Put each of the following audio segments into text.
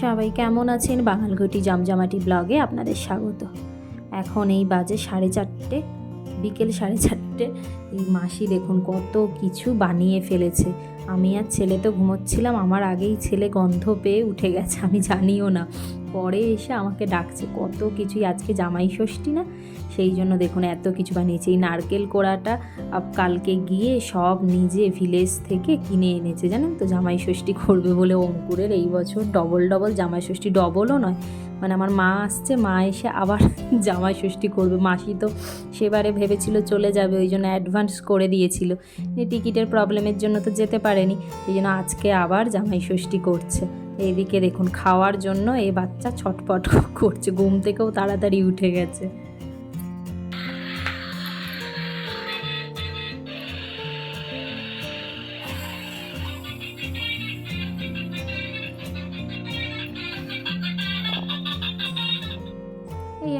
সবাই কেমন আছেন? বাঙালঘটি জমজমাটি ব্লগে আপনাদের স্বাগত। এখন এই বাজে সাড়ে চারটে, বিকেল সাড়ে চারটে। এই মাসি দেখুন কত কিছু বানিয়ে ফেলেছে। আমি আর ছেলে তো ঘুমোচ্ছিলাম, আমার আগেই ছেলে গন্ধ পেয়ে উঠে গেছে, আমি জানিও না। পরে এসে আমাকে ডাকছে, কত কিছুই আজকে জামাই ষষ্ঠী না? সেই জন্য দেখুন এত কিছু বানিয়েছে এই নারকেল কোড়াটা কালকে গিয়ে সব নিজে ভিলেজ থেকে কিনে এনেছে, জানেন তো? জামাই ষষ্ঠী করবে বলে অঙ্কুরের এই বছর ডবল ডবল জামাই ষষ্ঠী ডবলও নয়। মানে আমার মা আসছে, মা এসে আবার জামাই ষষ্ঠী করবে। মাসি তো সেবারে ভেবেছিল চলে যাবে, ওই জন্য অ্যাডভান্স করে দিয়েছিল। টিকিটের প্রবলেমের জন্য তো যেতে পারেনি। এই জন্য আজকে আবার জামাই ষষ্ঠী করছে। এইদিকে দেখুন খাওয়ার জন্য এই বাচ্চা ছটপট করছে ঘুম থেকেও তাড়াতাড়ি উঠে গেছে।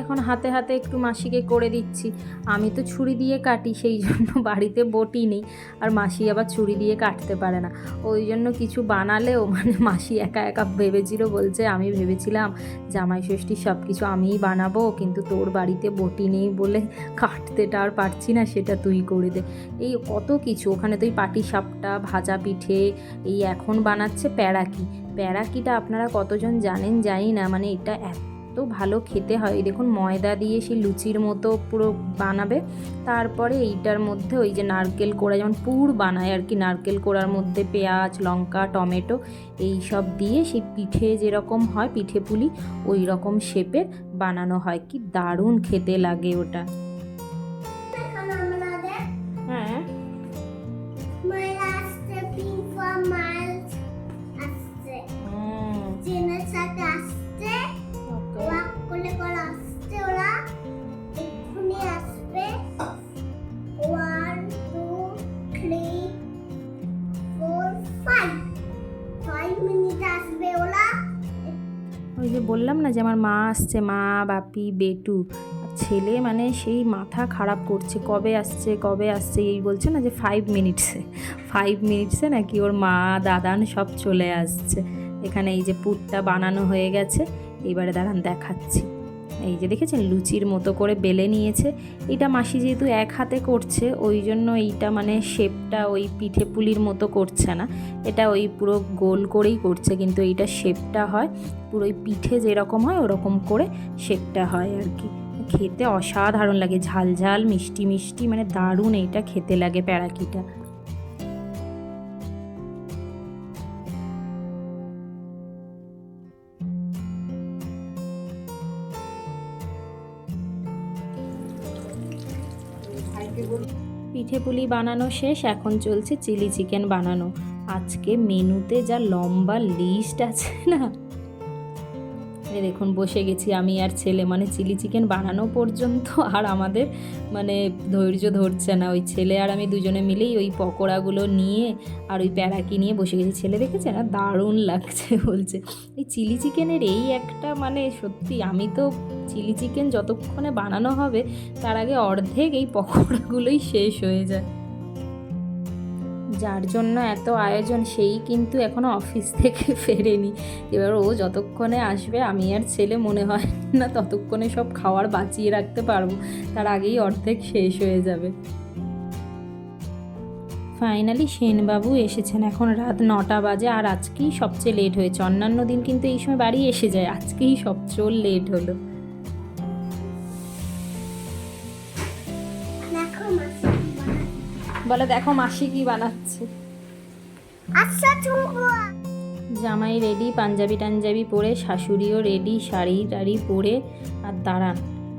এখন হাতে হাতে একটু মাসিকে করে দিচ্ছি। আমি তো ছুরি দিয়ে কাটি, সেই জন্য বাড়িতে বটি নেই। আর মাসি আবার ছুরি দিয়ে কাটতে পারে না। ওই জন্য কিছু বানালেও মানে মাসি একা একা ভেবেছিল, বলছে আমি ভেবেছিলাম জামাই ষষ্ঠী সব কিছু আমিই বানাবো, কিন্তু তোর বাড়িতে বটি নেই বলে কাটতেটা আর পারছি না, সেটা তুই করে দে। এই কত কিছু, ওখানে তুই পাটি সাপটা, ভাজা পিঠে, এই এখন বানাচ্ছে প্যারাকি। প্যারাকিটা আপনারা কতজন জানেন জানি না মানে এটা এত ভালো খেতে হয়। দেখুন, ময়দা দিয়ে সেই লুচির মতো পুরো বানাবে। তারপরে এইটার মধ্যে ওই যে নারকেল কোড়া, যেমন পুর বানায় আর কি, নারকেল কোড়ার মধ্যে পেঁয়াজ, লঙ্কা, টমেটো এই সব দিয়ে সেই পিঠে যেরকম হয়, পিঠে পুলি ওই রকম শেপের বানানো হয়। কি দারুণ খেতে লাগে ওটা। বললাম না যে আমার মা আসছে, মা, বাপি, বেটু, ছেলে মানে সেই মাথা খারাপ করছে, কবে আসছে কবে আসছে, এই বলছে না যে ফাইভ মিনিটসে ফাইভ মিনিটসে নাকি ওর মা, দাদান সব চলে আসছে। এখানে এই যে পুরটা বানানো হয়ে গেছে, এবারে দাঁড়ান দেখাচ্ছি। এই যে দেখেছেন, লুচির মতো করে বেলে নিয়েছে। এটা মাসি যেহেতু এক হাতে করছে, ওই জন্য এইটা মানে শেপটা ওই পিঠে পুলির মতো করছে না। এটা ওই পুরো গোল করেই করছে, কিন্তু এইটা শেপটা হয়, পুরো ওই পিঠে যেরকম হয়, ওরকম করে শেপটা হয় আর কি। খেতে অসাধারণ লাগে, ঝাল ঝাল, মিষ্টি মিষ্টি মানে দারুণ এইটা খেতে লাগে প্যারাকিটা। পিঠে পুলি বানানো শেষ, এখন চলছে চিলি চিকেন বানানো। আজকে মেনুতে যা লম্বা লিস্ট আছে না? দেখুন, বসে গেছি আমি আর ছেলে মানে চিলি চিকেন বানানো পর্যন্ত আর আমাদের মানে ধৈর্য ধরছে না ওই ছেলে আর আমি দুজনে মিলেই ওই পকোড়াগুলো নিয়ে আর ওই প্যারাকি নিয়ে বসে গেছি। ছেলে দেখেছে না দারুণ লাগছে বলছে। এই চিলি চিকেনের এই একটা মানে সত্যি আমি তো চিলি চিকেন যতক্ষণে বানানো হবে, তার আগে অর্ধেক এই পকোড়াগুলোই শেষ হয়ে যায়। যার জন্য এত আয়োজন, সেই কিন্তু এখনও অফিস থেকে ফেরেনি। এবার ও যতক্ষণে আসবে, আমি আর ছেলে মনে হয় না ততক্ষণে সব খাওয়ার বাঁচিয়ে রাখতে পারব। তার আগেই অর্ধেক শেষ হয়ে যাবে। ফাইনালি সেনবাবু এসেছেন এখন রাত নটা বাজে, আর আজকেই সবচেয়ে লেট হয়েছে। অন্যান্য দিন কিন্তু এই সময় বাড়ি এসে যায়, আজকেই সবচেয়ে লেট হলো। বলে দেখো মাসি কি বানাচ্ছে। আচ্ছা চুমু জামাই রেডি পাঞ্জাবি টাঞ্জাবি পরে শাশুড়িও রেডি শাড়ি টাড়ি পরে আর দাঁড়ান।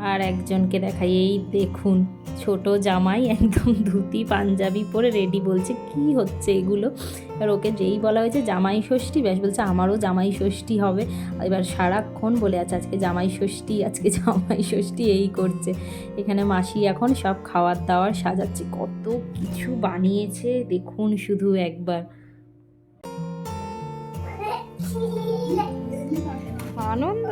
আর একজনকে দেখাই, এই দেখুন, ছোট জামাই একদম ধুতি, পাঞ্জাবি পরে রেডি বলছে, কি হচ্ছে এগুলো? এবার ওকে যেই বলা হয়েছে, জামাই ষষ্ঠী? ব্যাস বলছে, আমারও জামাই ষষ্ঠী হবে। এবার সারাক্ষণ বলে আছে, আজকে জামাই ষষ্ঠী, আজকে জামাই ষষ্ঠী, এই করছে। এখানে মাসি এখন সব খাওয়ার দাওয়ার সাজাচ্ছে, কত কিছু বানিয়েছে, দেখুন শুধু একবার। আনন্দ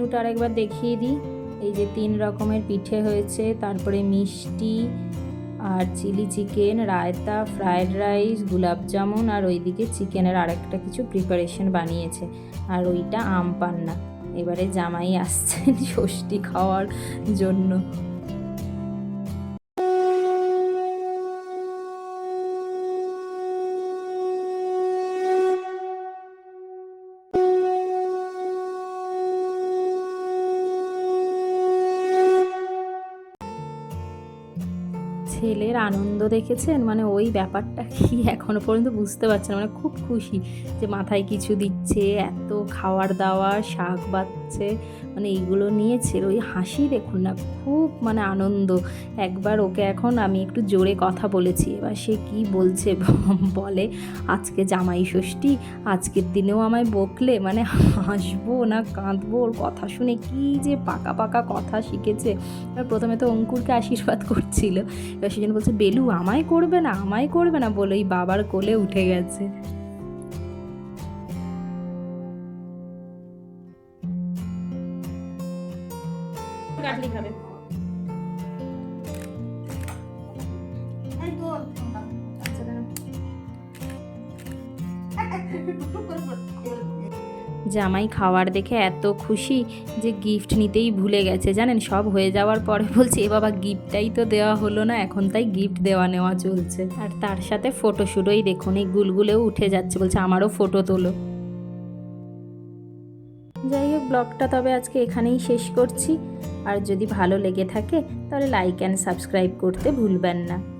মেনুটা আরেকবার দেখিয়ে দিই। এই যে তিন রকমের পিঠে হয়েছে, তারপরে মিষ্টি আর chilli chicken, raita, fried rice gulab jamun আর ওইদিকে চিকেনের আরেকটা কিছু প্রিপারেশন বানিয়েছে। আর ওইটা আম পান্না। এবারে জামাই আসছেন ষষ্ঠী খাওয়ার জন্য। ছেলের আনন্দ দেখেছেন? মানে ওই ব্যাপারটা কি এখনও পর্যন্ত বুঝতে পারছেন মানে খুব খুশি যে মাথায় কিছু দিচ্ছে, এত খাওয়ার দাওয়া শাক বাচ্ছে মানে এইগুলো নিয়ে ছেলে ওই হাসি দেখুন না, খুব মানে আনন্দ। একবার ওকে এখন আমি একটু জোরে কথা বলেছি। এবার সে কি বলছে বলে, আজকে জামাই ষষ্ঠী, আজকের দিনেও আমায় বকলে? মানে হাসবো না, কাঁদবো, ওর কথা শুনে কি যে পাকা পাকা কথা শিখেছে। এবার প্রথমে তো অঙ্কুরকে আশীর্বাদ করছিল। এবার সেজন্য বলছে, বেলু, আমায় করবে না, আমায় করবে না? বলে ওই বাবার কোলে উঠে গেছে। জামাই খাওয়ার দেখে এত খুশি যে গিফট নিতেই ভুলে গেছে, জানেন? সব হয়ে যাওয়ার পরে বলছে, এ বাবা গিফটটাই তো দেওয়া হলো না, এখন তাই গিফট দেওয়া নেওয়া চলছে। আর তার সাথে ফটোশুটই দেখুন, এই গুলগুলেও উঠে যাচ্ছে, বলছে, আমারও ফটো তোলো। ব্লগটা তবে আজকে এখানেই শেষ করছি। আর যদি ভালো লেগে থাকে, তাহলে লাইক অ্যান্ড সাবস্ক্রাইব করতে ভুলবেন না।